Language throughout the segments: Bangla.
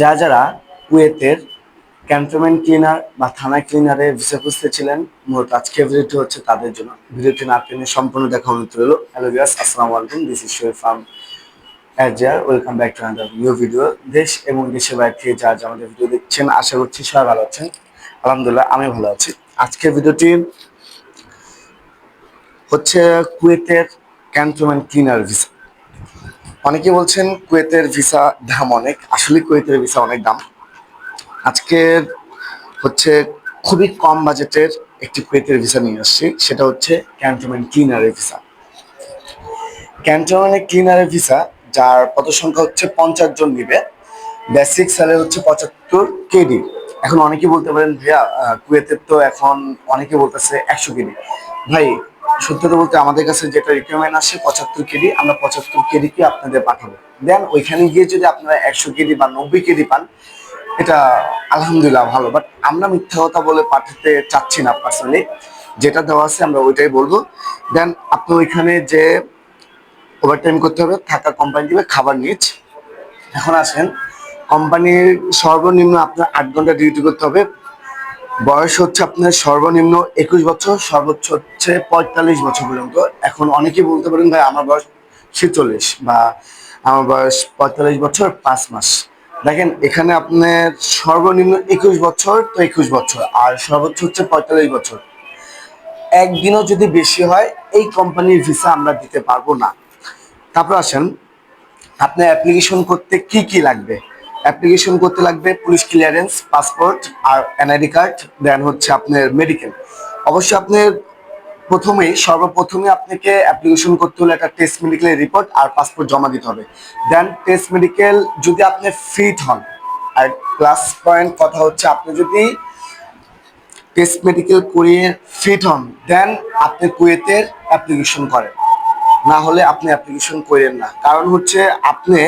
যারা যারা কুয়েতের ক্যান্টনমেন্ট ক্লিনার বা থানা ক্লিনারে ভিসা খুঁজতে ছিলেন, মূলত আজকে ভিডিওটি হচ্ছে তাদের জন্য। ভিডিওটি না টেনে সম্পূর্ণ দেখা অনুরোধ রইল। হ্যালো বিয়াস আসসালামু আলাইকুম। This is Shoaib farm Azhar welcome back to another new video দেশ এবং দেশের বাইরে থেকে যা যারা আমাদের ভিডিও দেখছেন, আশা করছি সবাই ভালো আছেন। আলহামদুলিল্লাহ, আমি ভালো আছি। আজকের ভিডিওটি হচ্ছে কুয়েতের ক্যান্টনমেন্ট ক্লিনার ভিসা। অনেকে বলছেন কুয়েতের ভিসা দাম অনেক। আসলে কুয়েতের ভিসা অনেক দাম। আজকের হচ্ছে খুবই কম বাজেটের একটি কুয়েতের ভিসা নিয়ে আসছি। সেটা হচ্ছে ক্যান্টনমেন্ট ক্লিনারের ভিসা। ক্যান্টনমেন্ট ক্লিনারের ভিসা, যার পদ সংখ্যা হচ্ছে পঞ্চাশ জন নিবে। বেসিক স্যালারি হচ্ছে পঁচাত্তর কেডি। এখন অনেকে বলতে পারেন, ভাইয়া কুয়েতের তো এখন অনেকে বলতেছে একশো কেডি। ভাই সত্যি বলতে আমাদের কাছে যেটা রিকোয়ারমেন্ট আসে পঁচাত্তর কেডি আমরা পঁচাত্তর কেডিকে আপনাদের পাঠাবো। দেন ওইখানে গিয়ে যদি আপনারা একশো কেডি বা নব্বই কেডি পান, এটা আলহামদুলিল্লাহ ভালো। বাট আমরা মিথ্যা কথা বলে পাঠাতে চাচ্ছি না পার্সোনালি যেটা দেওয়া আছে আমরা ওইটাই বলব। দেন আপনি ওইখানে যে ওভারটাইম করতে হবে, থাকা কোম্পানি দিবে, খাবার নিচ এখন আসেন কোম্পানির সর্বনিম্ন আপনার আট ঘণ্টা ডিউটি করতে হবে। বয়স হচ্ছে আপনার সর্বনিম্ন একুশ বছর, সর্বোচ্চ হচ্ছে পঁয়তাল্লিশ বছর পর্যন্ত। এখন অনেকেই বলতে পারেন, ভাই, আমার বয়স ছেচল্লিশ বা আমার বয়স পঁয়তাল্লিশ বছর, পাঁচ মাস। দেখেন, এখানে আপনার সর্বনিম্ন একুশ বছর তো একুশ বছর, আর সর্বোচ্চ হচ্ছে পঁয়তাল্লিশ বছর। একদিনও যদি বেশি হয়, এই কোম্পানির ভিসা আমরা দিতে পারব না। তারপর আসেন, আপনার অ্যাপ্লিকেশন করতে কি কি লাগবে? অ্যাপ্লিকেশন করতে লাগবে, পুলিশ ক্লিয়ারেন্স, পাসপোর্ট আর এনআইডি কার্ড, দেন হচ্ছে আপনার মেডিকেল। অবশ্যই আপনার প্রথমেই, সর্বপ্রথমে আপনাকে অ্যাপ্লিকেশন করতে হলে একটা টেস্ট মেডিকেলের রিপোর্ট আর পাসপোর্ট জমা দিতে হবে। দেন টেস্ট মেডিকেল, যদি আপনি ফিট হন, আর প্লাস পয়েন্ট কথা হচ্ছে আপনি যদি টেস্ট মেডিকেল করিয়ে ফিট হন, দেন আপনি কুয়েতের অ্যাপ্লিকেশন করেন। না হলে আপনি অ্যাপ্লিকেশন করেন না। কারণ হচ্ছে আপনি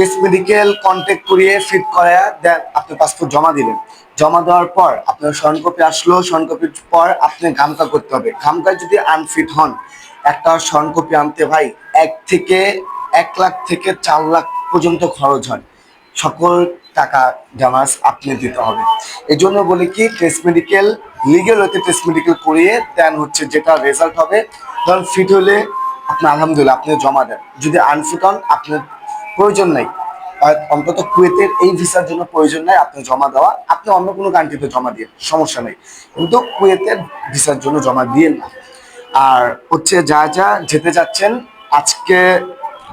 টেস্ট মেডিকেল কন্ট্যাক্ট করিয়ে ফিট করায় দেন, আপনি পাসপোর্ট জমা দিলেন। জমা দেওয়ার পর আপনার স্বর্ণ কপি আসলো স্বর্ণ কপির পর আপনি গামকা করতে হবে। গামকায় যদি আনফিট হন, একটা স্বর্ণ কপি আনতে ভাই এক থেকে এক লাখ থেকে চার লাখ পর্যন্ত খরচ হয়। সকল টাকা জামাস আপনি দিতে হবে। এই জন্য বলি কি টেস্ট মেডিকেল লিগেল হতে টেস্ট মেডিকেল করিয়ে দেন হচ্ছে যেটা রেজাল্ট হবে। ধরুন ফিট হলে আপনি আলহামদুলিল্লাহ আপনি জমা দেন। যদি আনফিট হন আপনার প্রয়োজন নেই। অন্তত কুয়েতের এই ভিসার জন্য প্রয়োজন নেই আপনি জমা দেওয়া। আপনি অন্য কোনো কান্ট্রিতে জমা দিয়ে, সমস্যা নেই। কিন্তু কুয়েতের ভিসার জন্য জমা দিয়ে না। আর হচ্ছে যা যা যেতে যাচ্ছেন, আজকে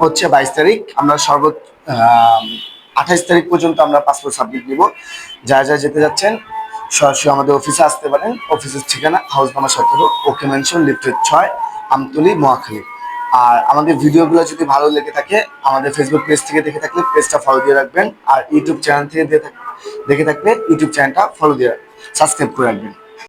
হচ্ছে বাইশ তারিখ, আমরা সর্ব আঠাইশ তারিখ পর্যন্ত আমরা পাসপোর্ট সাবমিট নিব। যা যা যেতে যাচ্ছেন, সরাসরি আমাদের অফিসে আসতে পারেন। অফিসের ঠিকানা হাউস নাম্বার সতেরো, ওকে মেনশন লিফটেড ছয়, আমতলি, মহাখালী। আর আমাদের ভিডিওগুলো যদি ভালো লেগে থাকে, আমাদের ফেসবুক পেজ থেকে দেখে থাকলে পেজটা ফলো দিয়ে রাখবেন, আর ইউটিউব চ্যানেল থেকে দেখে থাকলে ইউটিউব চ্যানেলটা ফলো দিয়ে সাবস্ক্রাইব করে রাখবেন।